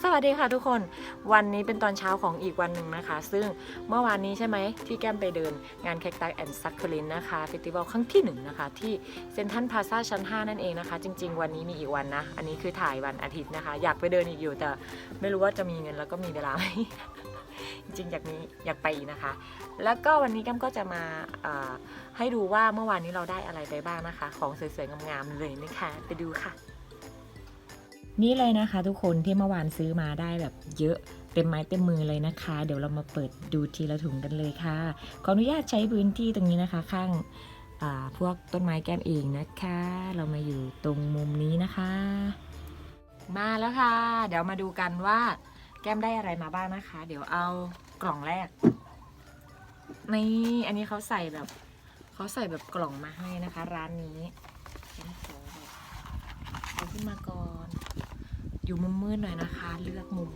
สวัสดีค่ะทุกคน วันนี้เป็นตอนเช้าของอีกวันหนึ่งนะคะ ซึ่งเมื่อวานนี้ใช่ไหมที่แก้มไปเดินงานแคคตัสแอนด์ซักเคลินนะคะเฟสติวัลครั้งที่หนึ่งนะคะที่เซนทันพาซาชั้น 5 นั่นเองนะคะ จริง ๆ วันนี้มีอีกวันนะ อันนี้คือถ่ายวันอาทิตย์นะคะ อยากไปเดินอีกอยู่แต่ไม่รู้ว่าจะมีเงินแล้วก็มีเวลาไหมจริงๆอยากนี้อยากไปอีกนะคะ แล้วก็วันนี้แก้มก็จะมาให้ดูว่าเมื่อวานนี้เราได้อะไรไปบ้างนะคะ ของสวยๆงามๆเลยนะคะ ไปดูค่ะ นี่เลยนะคะ ทุกคนที่เมื่อวานซื้อมาได้แบบเยอะเต็มไม้เต็มมือเลยนะคะ เดี๋ยวเรามาเปิดดูทีละถุงกันเลยค่ะ ขออนุญาตใช้พื้นที่ตรงนี้นะคะ ข้างพวกต้นไม้แก้มเองนะคะ เรามาอยู่ตรงมุมนี้นะคะ มาแล้วค่ะ เดี๋ยวมาดูกันว่าแก้มได้อะไรมาบ้างนะคะ เดี๋ยวเอากล่องแรกนี่อันนี้เขาใส่แบบเขาใส่แบบกล่องมาให้นะคะ ร้านนี้แก้มขอแบบเอาขึ้นมาก่อน อยู่มุมมืดหน่อยนะคะ เลือกมุม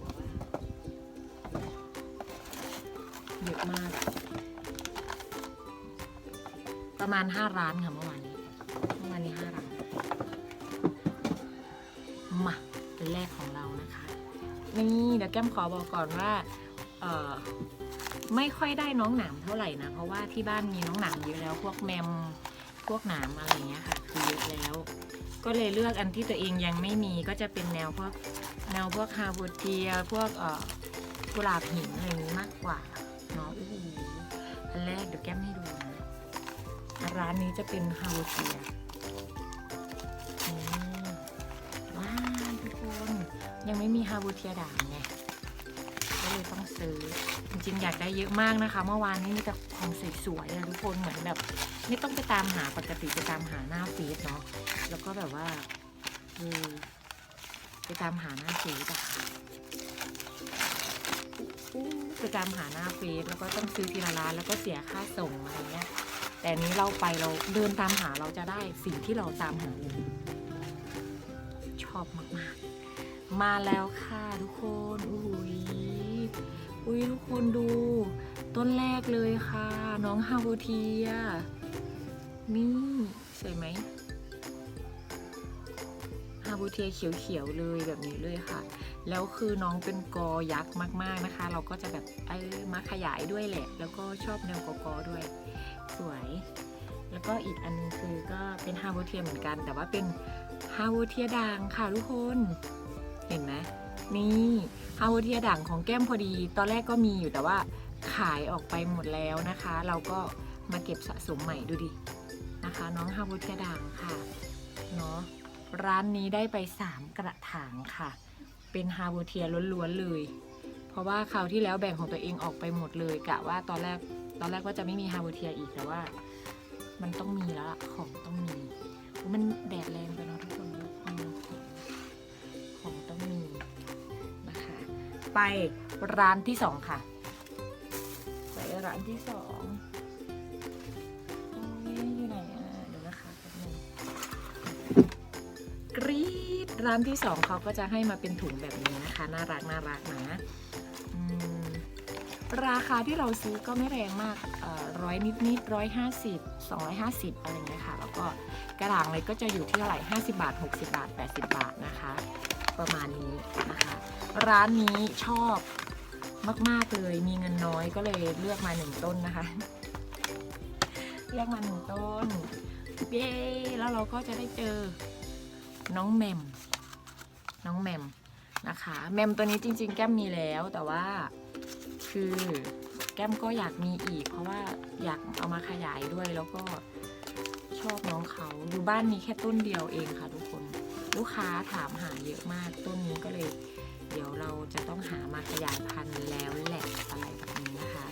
เยอะมาก ประมาณ5ร้านค่ะเมื่อวานนี้เมื่อวานนี้5ร้านมาเป็นแรกของเรานะคะ นี่เดี๋ยวแก้มขอบอกก่อนว่า เออไม่ค่อยได้น้องหนามเท่าไหร่นะ เพราะว่าที่บ้านมีน้องหนามเยอะแล้ว พวกแมมพวกหนามอะไรเงี้ยค่ะ คือเยอะแล้ว ก็เลยเลือกอันที่ตัวเองยังไม่มีก็จะเป็นแนวพวกแนวพวกฮาร์บูเทียพวกเอ่อกุหลาบหินอะไรนี้มากกว่าเนาะโอ้อันแรกเดี๋ยวแก้มให้ดูนะร้านนี้จะเป็นฮาร์บูเทียว้าวทุกคนยังไม่มีฮาร์บูเทียด่างไง เลยต้องซื้อ จริงๆ อยากได้เยอะมากนะคะ เมื่อวานนี้มีแต่ของสวยๆอะทุกคนเหมือนแบบ ไม่ต้องไปตามหาปกติไปตามหาหน้าฟีดเนาะแล้วก็แบบว่าเออไปตามหาหน้าเฟซอะไปตามหาหน้าเฟซแล้วก็ต้องซื้อทีละร้านแล้วก็เสียค่าส่งอะไรเงี้ย แต่นี้เราไปเราเดินตามหาเราจะได้สิ่งที่เราตามหาชอบมากๆ มาแล้วค่ะทุกคน ยทุกคนดู ต้นแรกเลยค่ะ น้องฮาวเทีย นี่สวยไหมฮาบูเทียเขียวๆเลยแบบนี้เลยค่ะ แล้วคือน้องเป็นกอยักษ์มากๆนะคะ เราก็จะแบบเออมาขยายด้วยแหละ แล้วก็ชอบแนวกอกอด้วย สวย แล้วก็อีกอันนึงคือก็เป็นฮาบูเทียเหมือนกัน แต่ว่าเป็นฮาบูเทียด่างค่ะทุกคน เห็นไหม นี่ฮาบูเทียด่างของแก้มพอดี ตอนแรกก็มีอยู่แต่ว่าขายออกไปหมดแล้วนะคะ เราก็มาเก็บสะสมใหม่ดูดินะคะ น้องฮาบูเทียด่างค่ะเนาะร้านนี้ได้ไป 3 กระถางค่ะ เป็นฮาบูเทียล้วนๆเลย เพราะว่าคราวที่แล้วแบ่งของตัวเองออกไปหมดเลยกะว่าตอนแรกตอนแรกว่าจะไม่มีฮาบูเทียอีกแต่ว่า มันต้องมีแล้วของต้องมีมันแดดแรงไปเนาะ ไปร้านที่สองค่ะ ไปร้านที่สองอ้ยอยู่ไหนอะเดี๋ยวนะคะแป๊บนึงกรีดร้านที่สองเขาก็จะให้มาเป็นถุงแบบนี้นะคะ น่ารักน่ารักนะราคาที่เราซื้อก็ไม่แรงมากร้อยนิดนิดร้อยห้าสิบสองร้อยห้าสิบอะไรเงี้ยค่ะ แล้วก็กระถางเลยก็จะอยู่ที่เท่าไหร่ห้าสิบาทหกสิบาทแปดสิบาทนะคะ ประมาณนี้นะคะ ร้านนี้ชอบมาก ๆ เลย มีเงินน้อยก็เลยเลือกมาหนึ่งต้นนะคะเรียกมาหนึ่งต้น เย้ แล้วเราก็จะได้เจอน้องแมม น้องแมมนะคะ แมมตัวนี้จริง ๆ แก้มมีแล้วแต่ว่าคือแก้มก็อยากมีอีก เพราะว่าอยากเอามาขยายด้วยแล้วก็ชอบน้องเขาอยู่บ้านมีแค่ต้นเดียวเองค่ะทุกคน ลูกค้าถามหาเยอะมากต้นนี้ก็เลย มาขยายพันธุ์แล้วแหละอะไรแบบนี้นะคะ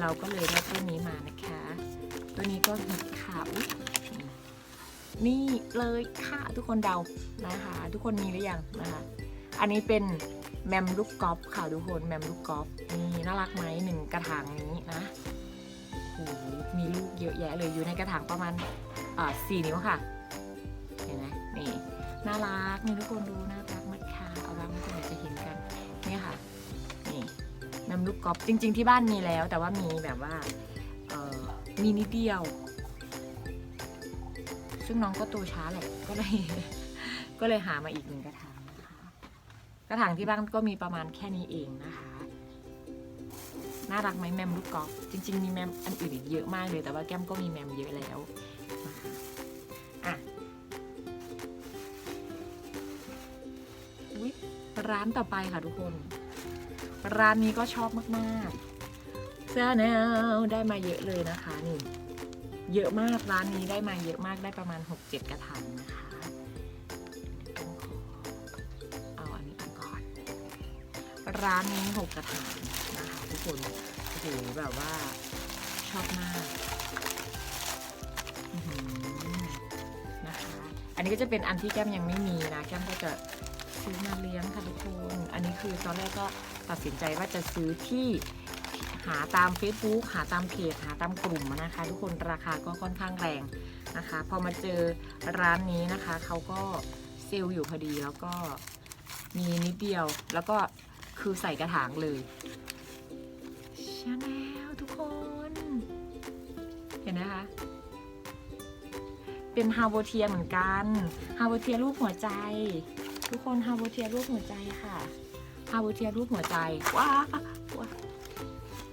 เราก็เลยได้ต้นนี้มานะคะ ตัวนี้ก็ฮิตค่ะนี่เลยค่ะทุกคนเดานะคะ ทุกคนมีหรือยังนะคะ อันนี้เป็นแมมลูกกอล์ฟค่ะทุกคนแมมลูกกอล์ฟนี่น่ารักไหมหนึ่งกระถางนี้นะโอ้โหมีลูกเยอะแยะเลยอยู่ในกระถางประมาณสี่นิ้วค่ะ เห็นไหมนี่น่ารักนี่ทุกคนดู ลูกกอล์ฟจริง ๆ ที่บ้านมีแล้ว แต่ว่ามีแบบว่าเออมีนิดเดียว ซึ่งน้องก็โตช้าแหละก็เลย ก็เลยหามาอีกหนึ่งกระถางนะคะกระถางที่บ้านก็มีประมาณแค่นี้เองนะคะน่ารักไหมแมมลูกกอล์ฟจริง ๆ มีแมมอันอื่นอีกเยอะมากเลย แต่ว่าแก้มก็มีแมมเยอะแล้วนะคะอะอุ๊ยร้านต่อไปค่ะทุกคน ร้านนี้ก็ชอบมากๆเสื้อแนวได้มาเยอะเลยนะคะนี่เยอะมากร้านนี้ได้มาเยอะมากได้ประมาณ 6-7 กระถางนะคะเอาอันนี้ก่อน ร้านนี้ 6 กระถางนะคะทุกคนโอ้โหแบบว่าชอบมากนะคะอันนี้ก็จะเป็นอันที่แก้มยังไม่มีนะแก้มก็จะซื้อมาเลี้ยงค่ะทุกคน อันนี้คือตอนแรกก็ ตัดสินใจว่าจะซื้อที่หาตาม Facebook หาตามเพจหาตามกลุ่มนะคะ ทุกคนราคาก็ค่อนข้างแรงนะคะ พอมาเจอร้านนี้นะคะเขาก็เซลล์อยู่พอดีแล้วก็มีนิดเดียวแล้วก็คือใส่กระถางเลยชาแนลทุกคน เห็นนะคะ เป็นฮาโบเทียเหมือนกันฮาโบเทียรูปหัวใจ ทุกคนฮาโบเทียรูปหัวใจค่ะ ฮาโบเทียรูปหัวใจว้าว้า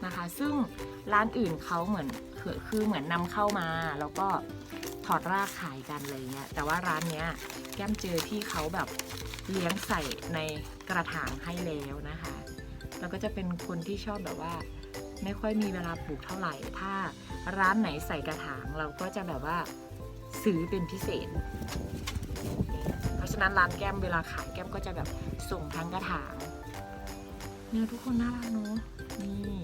นะคะ ซึ่งร้านอื่นเขาเหมือนคือคือเหมือนนำเข้ามา แล้วก็ถอดรากขายกันอะไรเงี้ยแต่ว่าร้านเนี้ยแก้มเจอที่เขาแบบเลี้ยงใส่ในกระถางให้แล้วนะคะแล้วก็จะเป็นคนที่ชอบแบบว่า ไม่ค่อยมีเวลาปลูกเท่าไหร่ ถ้าร้านไหนใส่กระถางเราก็จะแบบว่าซื้อเป็นพิเศษ เพราะฉะนั้นร้านแก้มเวลาขายแก้มก็จะแบบส่งทั้งกระถาง เนี่ยทุกคนน่ารักเนอะนี่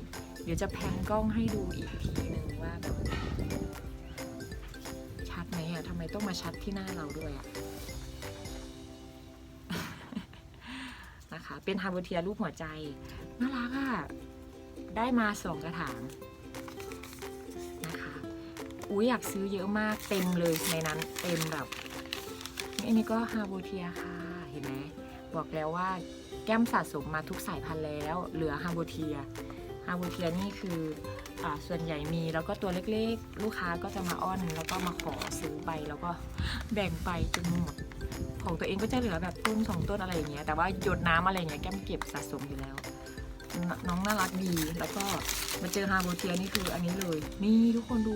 เดี๋ยวจะแพนกล้องให้ดูอีกทีหนึ่งว่าแบบชัดไหมอะทำไมต้องมาชัดที่หน้าเราด้วยอะนะคะเป็นฮาร์บเทียรูปหัวใจน่ารักอะได้มาสองกระถางนะคะอุ้ยอยากซื้อเยอะมากเต็มเลยในนั้นเต็มแบบอันนี้ก็ฮาร์บเทียค่ะเห็นไหมบอกแล้วว่า แก้มสะสมมาทุกสายพันธุ์แล้ว เหลือฮาร์โบเทียฮาร์โบเทียนี่คืออส่วนใหญ่มีแล้วก็ตัวเล็กๆ ลูกค้าก็จะมาอ้อนแล้วก็มาขอซื้อไปแล้วก็แบ่งไปจนหมด ของตัวเองก็จะเหลือแบบต้นสองต้นอะไรอย่างเงี้ยแต่ว่าหยดน้ำอะไรอย่างเงี้ยแก้มเก็บสะสมอยู่แล้วนน้องน่ารักดีแล้วก็มาเจอฮาร์โบเทียนี่คืออันนี้เลย นี่ทุกคนดู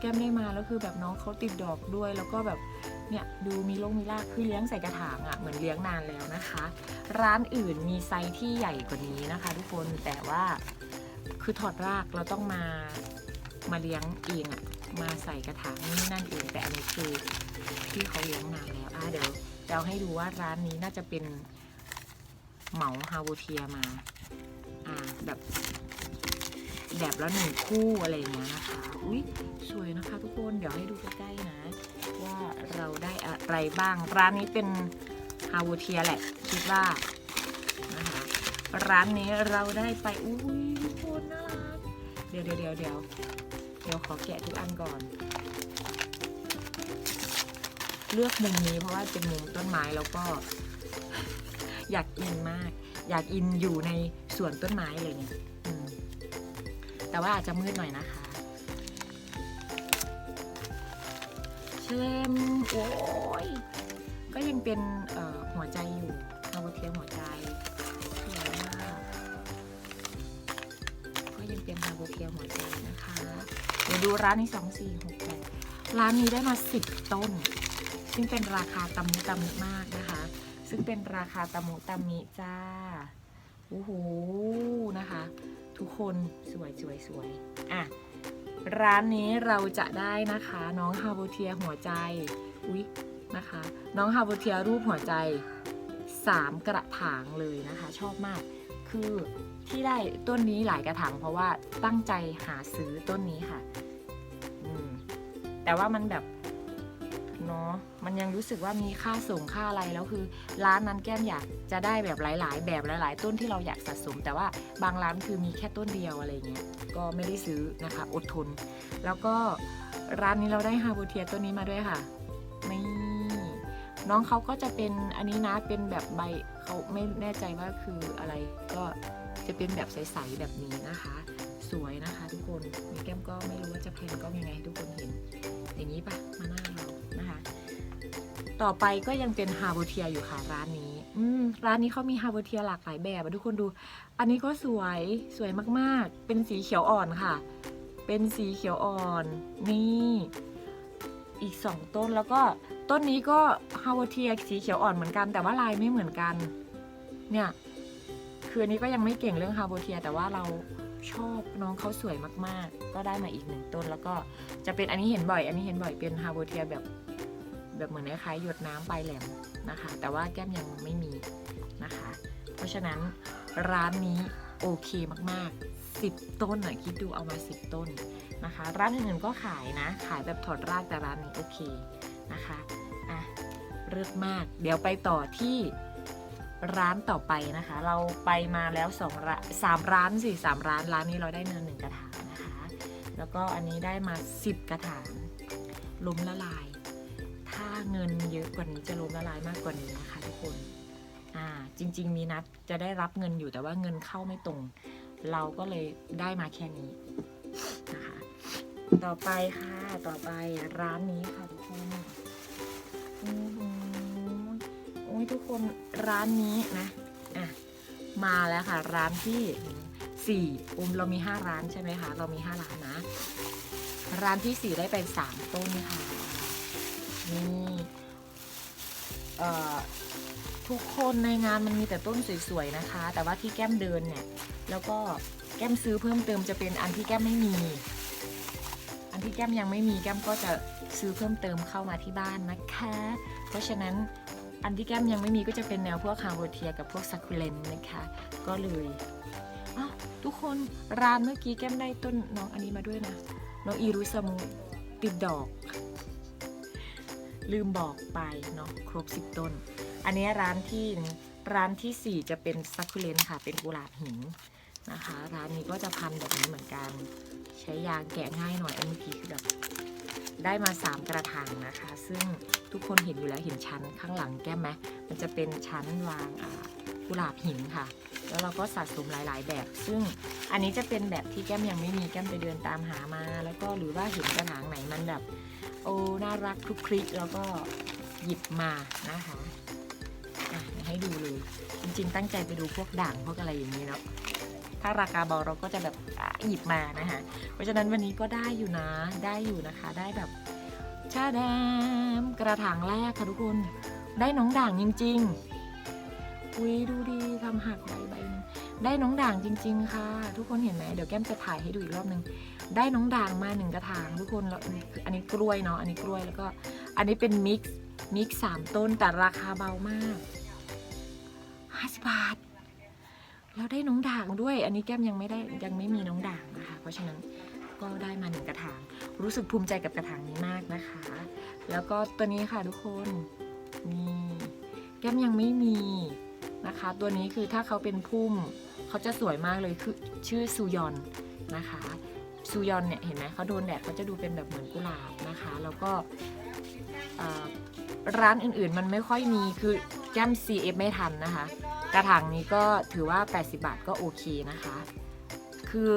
แก้มได้มาแล้วคือแบบน้องเขาติดดอกด้วยแล้วก็แบบ เนี่ยดูมีลงมีรากคือเลี้ยงใส่กระถางอะ่ะเหมือนเลี้ยงนานแล้วนะคะ ร้านอื่นมีไซส์ที่ใหญ่กว่านี้นะคะ ทุกคนแต่ว่าคือถอดรากเราต้องมามาเลี้ยงเองอะ่ะมาใส่กระถางนี่นั่นเองแต่อันนี้คือที่เขาเลี้ยงนานแล้วอะเดี๋ยวเอาให้ดูว่าร้านนี้น่าจะเป็นเหมาฮาโบเทียมาอ่าแบบแบบละหนึ่งคู่อะไรเงี้ยนะคะ อุ้ยสวยนะคะทุกคน เดี๋ยวให้ดูใกล้ๆนะ อะไรบ้าง ร้านนี้เป็นฮาวเทียแหละ คิดว่านะคะร้านนี้เราได้ไปอุ้ยทุกคนน่ารักเดี๋ยวเดี๋ยวเดี๋ยวเดี๋ยวเดี๋ยวขอแกะทุกอันก่อน เลือกมุมนี้เพราะว่าเป็นมุมต้นไม้แล้วก็อยากอินมาก อยากอินอยู่ในสวนต้นไม้อะไรเงี้ยแต่ว่าอาจจะมืดหน่อยนะคะ เชมโอ้ย ก็ยังเป็นหัวใจอยู่ฮาวเทียมหัวใจสวยมากก็ยังเป็นฮาวเทียหัวใจนะคะเดี๋ยวดูร้านนี้สองสี่หกแปดร้านนี้ได้มาสิบต้น ซึ่งเป็นราคาตำมุตำมิมากนะคะ ซึ่งเป็นราคาตะมุตะมิจ้าโอ้โหนะคะ ทุกคนสวยสวยสวยอะ ร้านนี้เราจะได้นะคะน้องฮาโบเทียหัวใจอุ๊ยนะคะ น้องฮาโบเทียรูปหัวใจ 3 กระถางเลยนะคะ ชอบมากคือที่ได้ต้นนี้หลายกระถางเพราะว่าตั้งใจหาซื้อต้นนี้ค่ะแต่ว่ามันแบบ เนาะมันยังรู้สึกว่ามีค่าส่งค่าอะไรแล้วคือ ร้านนั้นแก้มอยากจะได้แบบหลาย ๆ แบบหลาย ๆ ต้นที่เราอยากสะสม แต่ว่าบางร้านคือมีแค่ต้นเดียวอะไรเงี้ยก็ไม่ได้ซื้อนะคะอดทน แล้วก็ร้านนี้เราได้ฮาบูเทียต้นนี้มาด้วยค่ะนี่น้องเขาก็จะเป็นอันนี้นะเป็นแบบใบเขาไม่แน่ใจว่าคืออะไร ก็จะเป็นแบบใสๆแบบนี้นะคะ สวยนะคะ ทุกคนมีแก้มก็ไม่รู้ว่าจะเพนก็ยังไงให้ทุกคนเห็น อย่างนี้ปะมาหน้าเรา ต่อไปก็ยังเป็นฮาร์โบเทียอยู่ค่ะร้านนี้ อืมร้านนี้เขามีฮา r วเทียหลากหลายแบบทุกคนดู อันนี้ก็สวยสวยมากๆ เป็นสีเขียวอ่อนค่ะ เป็นสีเขียวอ่อน นี่อีกสองต้นแล้วก็ต้นนี้ก็ฮาวเทียสีเขียวอ่อนเหมือนกัน แต่ว่าลายไม่เหมือนกัน เนี่ยคืออันนี้ก็ยังไม่เก่งเรื่องฮาวเทีย แต่ว่าเราชอบน้องเขาสวยมากๆ ก็ได้มาอีกหนึ่งต้น แล้วก็จะเป็นอันนี้เห็นบ่อย อันนี้เห็นบ่อยเป็นฮาวเทียแบบ แบบเหมือนคล้ายๆหยดน้ำปลายแหลมนะคะ แต่ว่าแก้มยังไม่มีนะคะ เพราะฉะนั้นร้านนี้โอเคมากๆ 10 ต้นน่ะคิดดูเอามา 10 ต้นนะคะ ร้านอื่นๆก็ขายนะ ขายแบบถอดรากแต่ร้านนี้โอเคนะคะอะเลิศมาก เดี๋ยวไปต่อที่ร้านต่อไปนะคะ เราไปมาแล้วสองร้านสามร้านสิสามร้านร้านนี้เราได้เนินหนึ่งกระถางนะคะ แล้วก็อันนี้ได้มา 10 กระถางล้มละลาย ถ้าเงินเยอะกว่านี้จะล้มละลายมากกว่านี้นะคะทุกคนอ่าจริง ๆ มีนัดจะได้รับเงินอยู่แต่ว่าเงินเข้าไม่ตรง เราก็เลยได้มาแค่นี้นะคะต่อไปค่ะต่อไปร้านนี้ค่ะทุกคนอือหือโอ้ยทุกคนร้านนี้นะอะมาแล้วค่ะ ร้านที่สี่อุ้มเรามีห้าร้านใช่ไหมคะ เรามีห้าร้านนะ ร้านที่สี่ได้ไปสามต้นค่ะ นี่ทุกคนในงานมันมีแต่ต้นสวยๆนะคะ แต่ว่าที่แก้มเดินเนี่ย แล้วก็แก้มซื้อเพิ่มเติมจะเป็นอันที่แก้มไม่มี อันที่แก้มยังไม่มีแก้มก็จะซื้อเพิ่มเติมเข้ามาที่บ้านนะคะ เพราะฉะนั้นอันที่แก้มยังไม่มีก็จะเป็นแนวพวกคาร์โบเทียกับพวกซักคูเลนนะคะ ก็เลยอ้าวทุกคนร้านเมื่อกี้แก้มได้ต้นน้องอันนี้มาด้วยนะ น้องอีรุสมูติดดอก ลืมบอกไปเนาะครบ 10 ต้น อันนี้ร้านที่ร้านทีสี่4 จะเป็นซักคูเลนค่ะ เป็นกุหลาบหินนะคะ ร้านนี้ก็จะพันแบบนี้เหมือนกัน ใช้ยางแกะง่ายหน่อยอันเมื่อกี้คือแบบได้มา 3 กระถางนะคะ ซึ่งทุกคนเห็นอยู่แล้วเห็นชั้นข้างหลังแก้มไหมมันจะเป็นชั้นวางกุหลาบหินค่ะ แล้วเราก็สะสมหลาย ๆ แบบ ซึ่งอันนี้จะเป็นแบบที่แก้มยังไม่มีแก้มไปเดินตามหามา แล้วก็หรือว่าเห็นกระถางไหนมันแบบ น่ารักทุกคลิปแล้วก็หยิบมานะคะอะให้ดูเลย จริง ๆ ตั้งใจไปดูพวกด่างพวกอะไรอย่างนี้เนาะถ้าราคาเบาเราก็จะแบบหยิบมานะคะเพราะฉะนั้นวันนี้ก็ได้อยู่นะได้อยู่นะคะ ได้แบบชาดามกระถางแรกค่ะทุกคน ได้น้องด่างจริง ๆ อุ้ยดูดีทำหักใบใบหนึงได้น้องด่างจริง ๆ ค่ะ ทุกคนเห็นไหมเดี๋ยวแก้มจะถ่ายให้ดูอีกรอบหนึ่งได้น้องด่างมาหนึ่งกระถาง ทุกคนแล้วอันนี้กล้วยเนาะอันนี้กล้วยแล้วก็ อันนี้เป็นมิกซ์มิกซ์สามต้นแต่ราคาเบามากห้าสิบบาทแล้วได้น้องด่างด้วย อันนี้แก้มยังไม่ได้ยังไม่มีน้องด่างนะคะ เพราะฉะนั้นก็ได้มาหนึ่งกระถาง รู้สึกภูมิใจกับกระถางนี้มากนะคะ แล้วก็ตัวนี้ค่ะทุกคนนี่แก้มยังไม่มี นะคะ ตัวนี้คือถ้าเขาเป็นพุ่มเขาจะสวยมากเลยคือชื่อซูยอนนะคะซูยอนเนี่ยเห็นไหมเขาโดนแดดเขาจะดูเป็นแบบเหมือนกุหลาบนะคะ แล้วก็ร้านอื่นๆมันไม่ค่อยมีคือแก้ม CF ไม่ทันนะคะ กระถางนี้ก็ถือว่า 80 บาทก็โอเคนะคะ คือ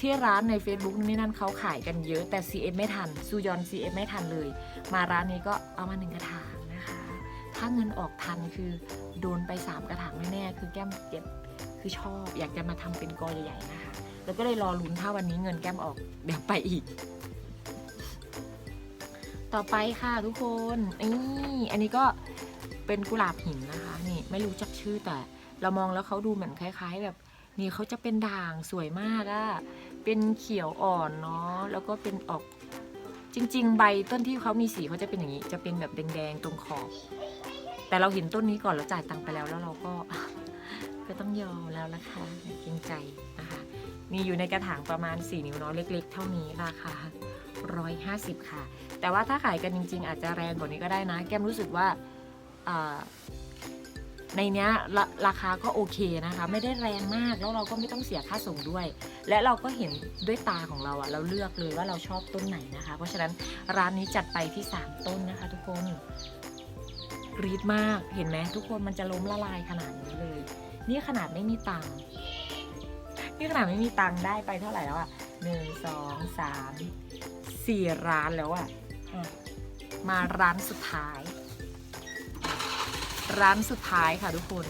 ที่ร้านใน Facebook นี่นั่นเขาขายกันเยอะแต่ CF ไม่ทันซูยอน CF ไม่ทันเลย มาร้านนี้ก็เอามาหนึ่งกระถาง ถ้าเงินออกทันคือโดนไป3กระถางแน่ๆคือแก้มเก็บคือชอบ อยากจะมาทำเป็นกอใหญ่ๆนะคะ แล้วก็เลยรอลุ้นถ้าวันนี้เงินแก้มออกเดี๋ยวไปอีก ต่อไปค่ะทุกคนนี่อันนี้ก็เป็นกุหลาบหินนะคะ นี่ไม่รู้จักชื่อแต่ เรามองแล้วเขาดูเหมือนคล้าย ๆ แบบ นี่เขาจะเป็นด่างสวยมากอะเป็นเขียวอ่อนเนาะแล้วก็เป็นออกจริง ๆ ใบต้นที่เขามีสีเขาจะเป็นอย่างนี้ จะเป็นแบบแดงๆตรงขอบ แต่เราเห็นต้นนี้ก่อนแล้วจ่ายตังค์ไปแล้วแล้วเราก็ก็ต้องยอมแล้วละคะเกรงใจนะคะ มีอยู่ในกระถางประมาณ 4 นิ้วเนาะเล็ก ๆ เท่านี้ราคา150 ค่ะ แต่ว่าถ้าขายกันจริง ๆ อาจจะแรงกว่านี้ก็ได้นะ แก้มรู้สึกว่าในเนี้ยราราคาก็โอเคนะคะ ไม่ได้แรงมากแล้วเราก็ไม่ต้องเสียค่าส่งด้วย และเราก็เห็นด้วยตาของเราอะเราเลือกเลยว่าเราชอบต้นไหนนะคะ เพราะฉะนั้นร้านนี้จัดไปที่ 3 ต้นนะคะ ทุกคน กรีดมากเห็นไหมทุกคนมันจะล้มละลายขนาดนี้เลย นี่ขนาดไม่มีตังค์นี่ขนาดไม่มีตังค์ได้ไปเท่าไหร่แล้วอะหนึ่งสองสามสี่ร้านแล้วอะ่ะมาร้านสุดท้าย ร้านสุดท้ายค่ะทุกคน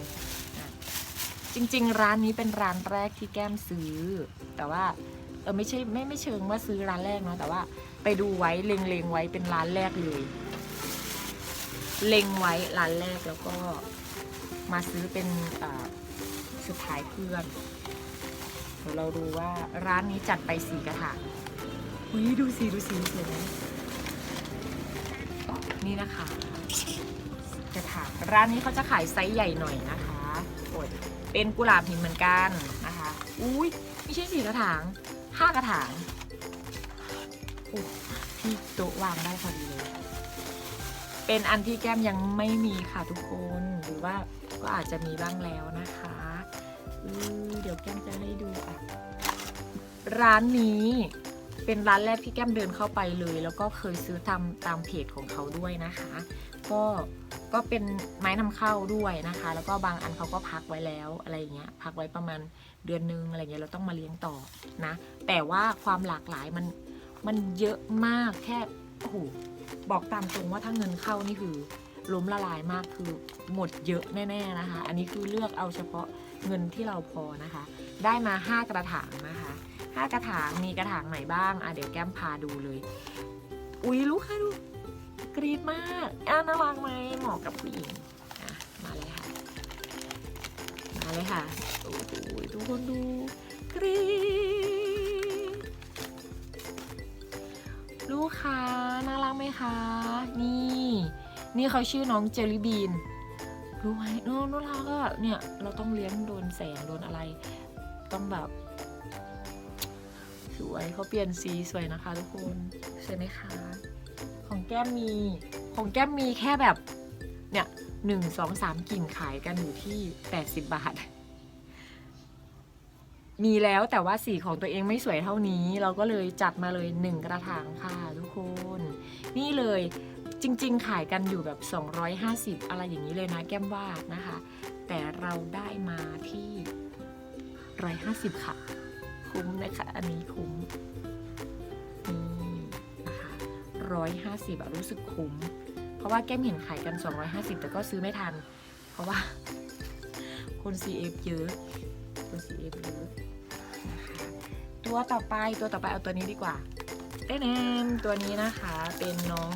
จริง ๆ ร้านนี้เป็นร้านแรกที่แก้มซื้อ แต่ว่าเออไม่ใช่ไม่ไม่เชิงว่าซื้อร้านแรกเนาะแต่ว่าไปดูไว้เล็งๆไว้เป็นร้านแรกเลย เล็งไว้ร้านแรกแล้วก็มาซื้อเป็นสุดท้ายเพื่อนเดี๋ยวเราดูว่าร้านนี้จัดไปสีกระถางอุ้ยดูสีดูสีสวยไหมนี่นะคะกระถางร้านนี้เขาจะขายไซส์ใหญ่หน่อยนะคะโอ้ยเป็นกุหลาบหินเหมือนกันนะคะอุ้ยไม่ใช่สี่กระถางห้ากระถางโอ้ที่โต๊ะวางได้พอดีเลย เป็นอันที่แก้มยังไม่มีค่ะทุกคนหรือว่าก็อาจจะมีบ้างแล้วนะคะเดี๋ยวแก้มจะให้ดูอะร้านนี้เป็นร้านแรกที่แก้มเดินเข้าไปเลย แล้วก็เคยซื้อตามตามเพจของเขาด้วยนะคะ ก็ก็เป็นไม้นำเข้าด้วยนะคะ แล้วก็บางอันเขาก็พักไว้แล้วอะไรอย่างเงี้ยพักไว้ประมาณเดือนนึงอะไรเงี้ยเราต้องมาเลี้ยงต่อนะ แต่ว่าความหลากหลายมันมันเยอะมากแค่โอ้โห บอกตามตรงว่าถ้าเงินเข้านี่คือล้มละลายมากคือหมดเยอะแน่ ๆนะคะ อันนี้คือเลือกเอาเฉพาะเงินที่เราพอนะคะ ได้มาห้ากระถางนะคะห้ากระถางมีกระถางไหนบ้างอะเดี๋ยวแก้มพาดูเลย อุ๊ยลูกค้าดูกรี๊ดมากอะน่ารักไหมเหมาะกับผู้หญิงอะมาเลยค่ะ มาเลยค่ะโอ้โหทุกคนดูกรี๊ด ลูกค้าน่ารักไหมคะ นี่ นี่เขาชื่อน้องเจลลี่บีน รู้ไหมน้องน่ารักอะเนี่ยเราต้องเลี้ยงโดนแสงโดนอะไร ต้องแบบสวยเขาเปลี่ยนสีสวยนะคะทุกคนสวยไหมคะ ของแก้มมี ของแก้มมีแค่แบบ เนี่ยหนึ่งสองสามกิ่งขายกันอยู่ที่แปดสิบบาท มีแล้วแต่ว่าสีของตัวเองไม่สวยเท่านี้ เราก็เลยจัดมาเลยหนึ่งกระถางค่ะทุกคน นี่เลยจริง ๆ ขายกันอยู่แบบ 250 อะไรอย่างนี้เลยนะแก้มว่านะคะ แต่เราได้มาที่ 150 ค่ะ คุ้มนะคะ อันนี้คุ้มนี่นะคะร้อยห้าสิบอะรู้สึกคุ้ม เพราะว่าแก้มเห็นขายกัน 250 แต่ก็ซื้อไม่ทัน เพราะว่าคน CF เยอะ คน CF เยอะ ตัวต่อไปตัวต่อไปเอาตัวนี้ดีกว่าเต้นตัวนี้นะคะเป็นน้อง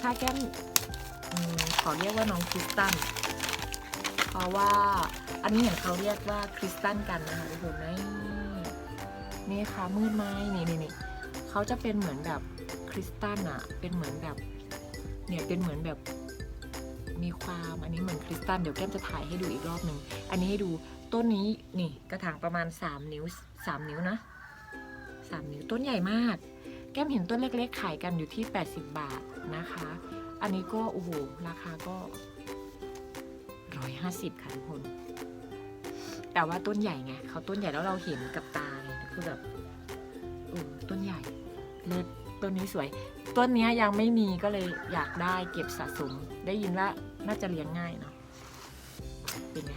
ถ้าแก้มขอเรียกว่าน้องคริสตันเพราะว่าอันนี้เห็นเขาเรียกว่าคริสตันกันนะคะทุกคนนี่นี่ค่ะมืดไหมนี่นี่นี่เขาจะเป็นเหมือนแบบคริสตัลอะเป็นเหมือนแบบเนี่ยเป็นเหมือนแบบมีความอันนี้เหมือนคริสตัลเดี๋ยวแก้มจะถ่ายให้ดูอีกรอบหนึ่ง อันนี้ให้ดูต้นนี้นี่กระถางประมาณ 3 นิ้ว 3 นิ้วนะ 3 นิ้วต้นใหญ่มาก แก้มเห็นต้นเล็กๆ ขายกันอยู่ที่ 80 บาทนะคะ อันนี้ก็โอ้โหราคาก็ 150 ค่ะทุกคน แต่ว่าต้นใหญ่ไงเขาต้นใหญ่แล้วเราเห็นกับตาไงคือแบบโอ้ต้นใหญ่เลิศต้นนี้สวย ต้นนี้ยังไม่มีก็เลยอยากได้เก็บสะสม ได้ยินว่าน่าจะเลี้ยงง่ายเนาะเป็นไง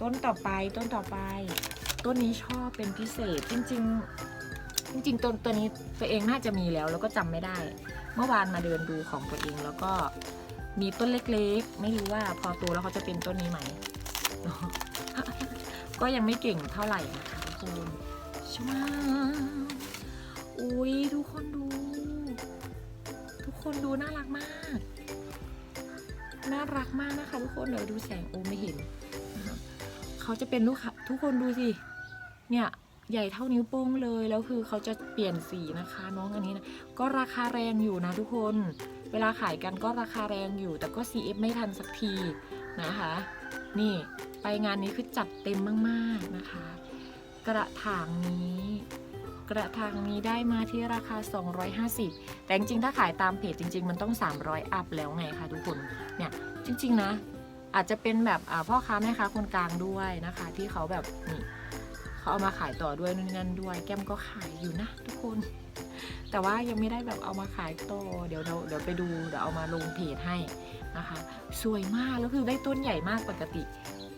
ต้นต่อไปต้นต่อไป ต้นนี้ชอบเป็นพิเศษจริง ๆ จริงๆต้นตัวนี้ตัวเองน่าจะมีแล้วแล้วก็จำไม่ได้ เมื่อวานมาเดินดูของตัวเองแล้วก็มีต้นเล็กๆ ไม่รู้ว่าพอโตแล้วเขาจะเป็นต้นนี้ไหม ก็ยังไม่เก่งเท่าไหร่นะคะทุกคนชวาอุ้ยทุกคนดู ทุกคนดูน่ารักมาก น่ารักมากนะคะ ทุกคนเดี๋ยวดูแสงโอไม่เห็นเขาจะเป็นลูกค้าทุกคนดูสิ เนี่ย ใหญ่เท่านิ้วโป้งเลย แล้วคือเขาจะเปลี่ยนสีนะคะน้องอันนี้นะก็ราคาแรงอยู่นะทุกคน เวลาขายกันก็ราคาแรงอยู่ แต่ก็ CF ไม่ทันสักทีนะคะ นี่ไปงานนี้คือจัดเต็มมากๆนะคะ กระถางนี้ กระถางนี้ได้มาที่ราคา 250 แต่จริงๆถ้าขายตามเพจจริง ๆ มันต้อง 300 อัพแล้วไงคะทุกคนเนี่ยจริง ๆ นะ อาจจะเป็นแบบพ่อค้าแม่ค้าคนกลางด้วยนะคะ ที่เขาแบบนี่ เขาเอามาขายต่อด้วยนู่นนั่นด้วย แก้มก็ขายอยู่นะทุกคน แต่ว่ายังไม่ได้แบบเอามาขายต่อเดี๋ยวเราเดี๋ยวไปดูเดี๋ยวเอามาลงเพจให้นะคะ สวยมากแล้วคือได้ต้นใหญ่มากปกติ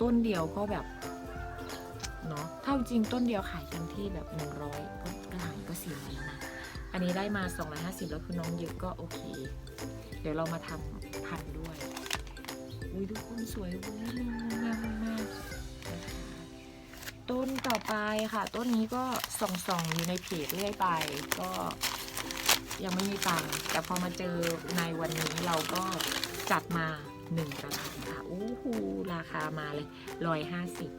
ต้นเดียวก็แบบเนาะถ้าจริงต้นเดียวขายกันที่แบบ 100ก็กระถางก็สี่ร้อยแล้วนะ อันนี้ได้มา 250 แล้วคือน้องเยอะก็โอเค เดี๋ยวเรามาทำพันด้วยอุ้ยทุกคนสวยอุ้ยงามาก ต่อไปค่ะ ต้นนี้ก็ส่องส่องๆอยู่ในเพจเรื่อยไป ก็ยังไม่มีตังค์แต่พอมาเจอในวันนี้เราก็จัดมาหนึ่งกระถางค่ะอู้หูราคามาเลยร้อยห้าสิบ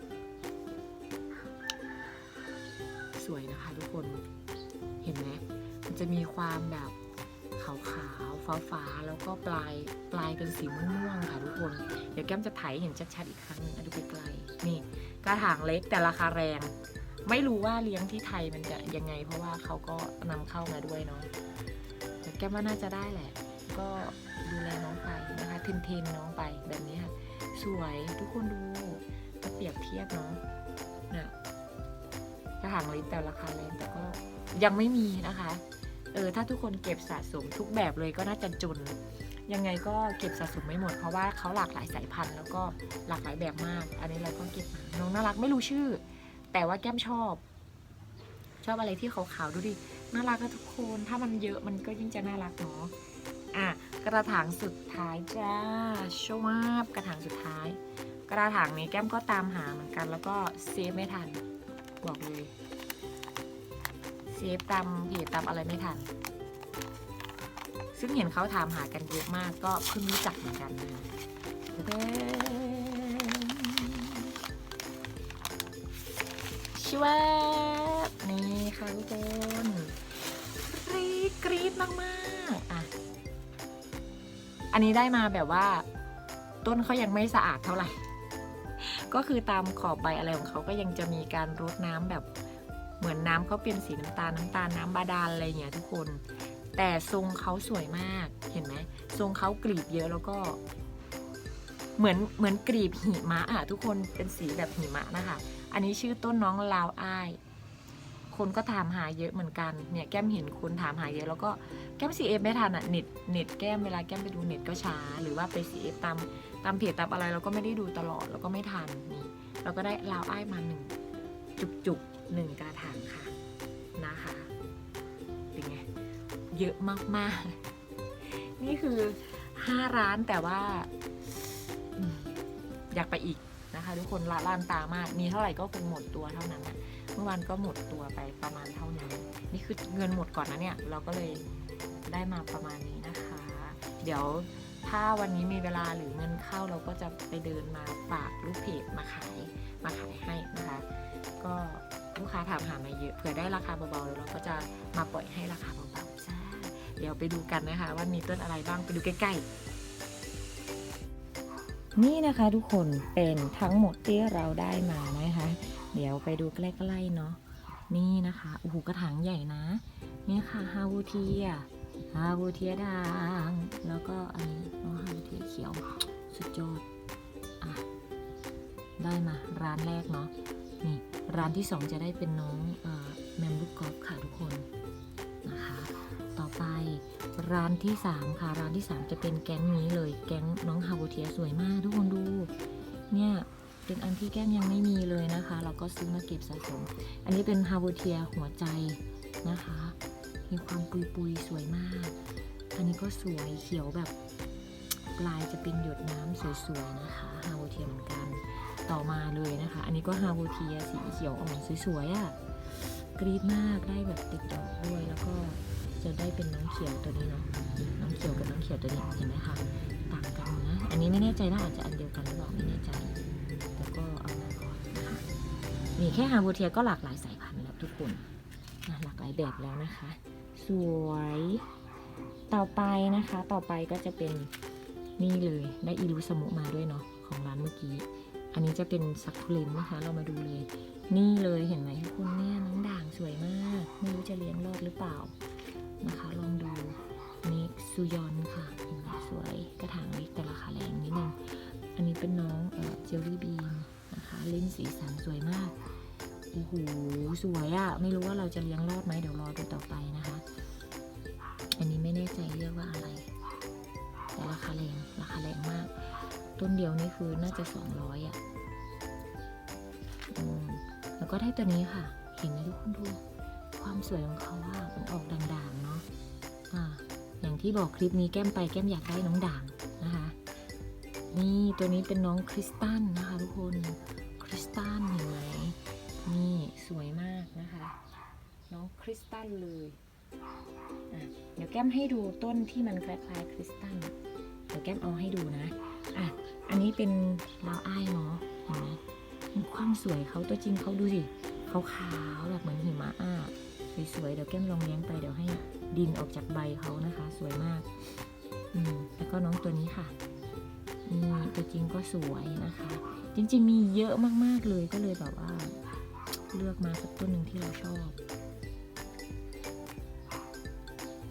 สวยนะคะทุกคนเห็นไหมมันจะมีความแบบขาวๆฟ้าๆแล้วก็ปลายปลายเป็นสีม่วงๆค่ะทุกคน เดี๋ยวแก้มจะถ่ายเห็นชัดๆอีกครั้งหนึงอะดูไกลๆนี่กระถางเล็กแต่ราคาแรง ไม่รู้ว่าเลี้ยงที่ไทยมันจะยังไง เพราะว่าเขาก็นำเข้ามาด้วยเนาะแต่แก้ว่าน่าจะได้แหละ ก็ดูแลน้องไปนะคะเทนเทนน้องไปแบบนี้ค่ะสวยทุกคนดูถ้าเปรียบเทียบเนาะเนี่ยกระถางเล็กแต่ราคาแรงแต่ก็ยังไม่มีนะคะ เออถ้าทุกคนเก็บสะสมทุกแบบเลยก็น่าจะจน ยังไงก็เก็บสะสมไม่หมด เพราะว่าเขาหลากหลายสายพันธุ์แล้วก็หลากหลายแบบมาก อันนี้เราก็เก็บมาน้องน่ารักไม่รู้ชื่อ แต่ว่าแก้มชอบ ชอบอะไรที่ขาวๆดูดิน่ารักก็ทุกคนถ้ามันเยอะมันก็ยิ่งจะน่ารักเนาะอะกระถางสุดท้ายจ้าชวาบกระถางสุดท้าย กระถางนี้แก้มก็ตามหาเหมือนกัน แล้วก็เซฟไม่ทันบอกเลยเซฟตามเพจตามอะไรไม่ทัน ซึ่งเห็นเขาถามหากันเยอะมากก็เพิ่งรู้จักเหมือนกันนะเด้ชวบนี่ค่ะทุกคนกรี๊ดกรี๊ดมากๆอะอันนี้ได้มาแบบว่า ต้นเขายังไม่สะอาดเท่าไหร่ ก็คือตามขอบใบอะไรของเขาก็ยังจะมีการรดน้ำแบบเหมือนน้ำเขาเป็นสีน้ำตาลน้ำตาลน้ำบาดาลอะไรอย่างเงี้ยทุกคน แต่ทรงเขาสวยมากเห็นไหมทรงเขากรีบเยอะแล้วก็ เหมือนเหมือนกรีบหิมะอะทุกคนเป็นสีแบบหิมะนะคะ อันนี้ชื่อต้นน้องลาวอ้าย คนก็ถามหาเยอะเหมือนกันเนี่ยแก้มเห็นคนถามหาเยอะแล้วก็แก้ม CF ไม่ทันอะเน็ตเน็ตแก้มเวลาแก้มไปดูเน็ตก็ช้า หรือว่าไป CF ตามตามเพจตามอะไรเราก็ไม่ได้ดูตลอดแล้วก็ไม่ทันนี่เราก็ได้ลาวอ้ายมาหนึ่งจุกจุกๆหนึ่งกระถางค่ะนะคะ เยอะมาก ๆ นี่คือ 5 ร้านแต่ว่าอยากไปอีกนะคะทุกคนละล้านตามาก มีเท่าไหร่ก็คงหมดตัวเท่านั้นนะเมื่อวานก็หมดตัวไปประมาณเท่านี้ นี่คือเงินหมดก่อนนะเนี่ย เราก็เลยได้มาประมาณนี้นะคะ เดี๋ยวถ้าวันนี้มีเวลาหรือเงินเข้าเราก็จะไปเดินมาฝากลูกเพจมาขายมาขายให้นะคะ ก็ลูกค้าถามหามาเยอะเผื่อได้ราคาเบาๆแล้วเราก็จะมาปล่อยให้ราคาเบา เดี๋ยวไปดูกันนะคะ ว่ามีต้นอะไรบ้างไปดูใกล้ๆ นี่นะคะทุกคนเป็นทั้งหมดที่เราได้มานะคะ เดี๋ยวไปดูใกล้ๆเนาะนี่นะคะโอ้โหกระถางใหญ่นะนี่ค่ะฮาวูเทียฮาวูเทียด่างแล้วก็อันนี้น้องฮาวูเทียเขียวสุดยอดอะได้มาร้านแรกเนาะนี่ร้านที่สองจะได้เป็นน้องอแมมลูกกอล์ฟค่ะทุกคนนะคะ ต่อไป ร้านที่ 3 ค่ะ ร้านที่ 3 จะเป็นแก๊งนี้เลย แก๊งน้องฮาวเทียสวยมาก ทุกคนดู เนี่ยเป็นอันที่แก้มยังไม่มีเลยนะคะ เราก็ซื้อมาเก็บสะสม อันนี้เป็นฮาวเทียหัวใจนะคะ มีความปุยปุยสวยมาก อันนี้ก็สวยเขียวแบบปลายจะเป็นหยดน้ำสวยๆนะคะฮาวเทียเหมือนกันต่อมาเลยนะคะ อันนี้ก็ฮาวเทียสีเขียวอ่อนสวยๆอะ่ะกรี๊ดมากได้แบบติดดอกด้วยแล้วก็ จะได้เป็นน้องเขียวตัวนี้เนาะน้องเขียวกับน้องเขียวตัวนี้เห็นไหมคะต่างกันนะ อันนี้ไม่แน่ใจว่าอาจจะอันเดียวกันหรือเปล่าไม่แน่ใจแต่ก็เอามาก่อนนะคะนี่แค่ฮาบูเทียก็หลากหลายสายพันธุ์แล้วทุกคนนะหลากหลายแบบแล้วนะคะ สวยต่อไปนะคะ ต่อไปก็จะเป็นนี่เลยได้อีลูสมุมาด้วยเนาะของร้านเมื่อกี้ อันนี้จะเป็นซักคูเลนนะคะ เรามาดูเลย นี่เลยเห็นไหมทุกคนเนี่ยน้องด่างสวยมาก ไม่รู้จะเลี้ยงรอดหรือเปล่า นะคะ ลองดูนี่ซูยอนค่ะเห็นไหมสวยกระถางเล็กแต่ราคาแรงนิดนึง อันนี้เป็นน้องเจลลี่บีนนะคะเล่นสีสันสวยมากโอ้โหสวยอะ่ะ ไม่รู้ว่าเราจะเลี้ยงรอดไหมเดี๋ยวรอดูต่อไปนะคะ อันนี้ไม่แน่ใจเรียกว่าอะไร แต่ราคาแรงราคาแรงมาก ต้นเดียวนี่คือน่าจะ 200อะอแล้วก็ได้ตัวนี้ค่ะ เห็นไหมทุกคนดู ความสวยของเขาว่ามันออกด่างๆเนาะอ่าอย่างที่บอกคลิปนี้แก้มไปแก้มอยากได้น้องด่างนะคะ นี่ตัวนี้เป็นน้องคริสตันนะคะทุกคนคริสตันเห็นไหมนี่สวยมากนะคะ น้องคริสตันเลยเดี๋ยวแก้มให้ดูต้นที่มันคล้ายๆคริสตันเดี๋ยวแก้มเอาให้ดูนะอะอันนี้เป็นดาวอ้ายเนาะเห็นไหมความสวยเขาตัวจริงเขาดูสิ ขาวๆแบบเหมือนหิมะอะสวยๆเดี๋ยวแก้มลองเลี้ยงไปเดี๋ยวให้ดินออกจากใบเขานะคะ สวยมากอืมแล้วก็น้องตัวนี้ค่ะนี่ตัวจริงก็สวยนะคะ จริงๆมีเยอะมากๆเลยก็เลยแบบว่า เลือกมาสักต้นหนึ่งที่เราชอบ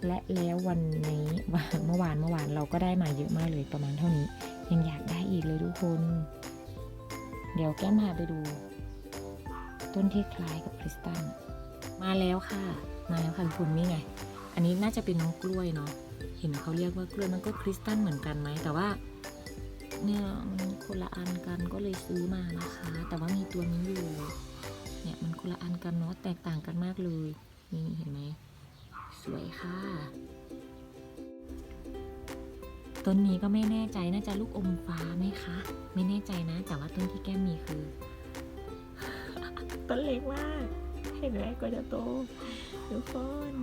และแล้ววันนี้วันเมื่อวานเมื่อวานเราก็ได้มาเยอะมากเลยประมาณเท่านี้ ยังอยากได้อีกเลยทุกคน เดี๋ยวแก้มพาไปดู ต้นที่คล้ายกับคริสตัลมาแล้วค่ะ มาแล้วค่ะทุกคนนี่ไง อันนี้น่าจะเป็นน้องกล้วยเนาะเห็นเขาเรียกว่ากล้วยมันก็คริสตัลเหมือนกันไหมแต่ว่าเนี่ยมันคนละอันกันก็เลยซื้อมานะคะ แต่ว่ามีตัวนี้อยู่เนี่ยมันคนละอันกันเนาะแตกต่างกันมากเลยนี่เห็นไหมสวยค่ะต้นนี้ก็ไม่แน่ใจน่าจะลูกอมฟ้าไหมคะ ไม่แน่ใจนะ แต่ว่าต้นที่แก้มมีคือ ต้นเล็กมาก เห็นไหมกว่าจะโตทุกคน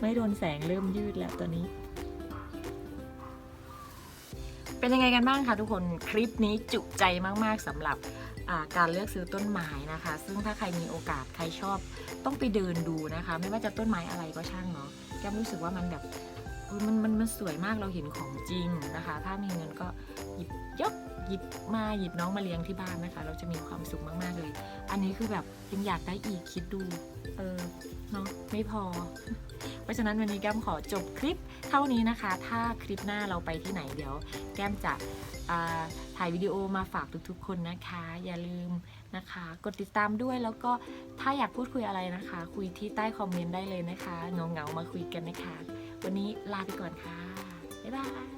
ไม่โดนแสงเริ่มยืดแล้วตัวนี้ เป็นยังไงกันบ้างคะทุกคนคลิปนี้จุใจมาก ๆสำหรับการเลือกซื้อต้นไม้นะคะ ซึ่งถ้าใครมีโอกาสใครชอบต้องไปเดินดูนะคะ ไม่ว่าจะต้นไม้อะไรก็ช่างเนาะแก้มรู้สึกว่ามันแบบ มันมันมันสวยมากเราเห็นของจริงนะคะ ถ้ามีเงินก็หยิบยกหยิบมาหยิบน้องมาเลี้ยงที่บ้านนะคะ เราจะมีความสุขมากๆเลย อันนี้คือแบบยังอยากได้อีกคิดดู เออเนาะไม่พอ เพราะฉะนั้นวันนี้แก้มขอจบคลิปเท่านี้นะคะ ถ้าคลิปหน้าเราไปที่ไหนเดี๋ยว แก้มจะถ่ายวิดีโอมาฝากทุกๆ คนนะคะ อย่าลืมนะคะ กดติดตามด้วยแล้วก็ถ้าอยากพูดคุยอะไรนะคะ คุยที่ใต้คอมเมนต์ได้เลยนะคะเงาๆมาคุยกันนะคะ วันนี้ลาไปก่อนค่ะ บ๊ายบาย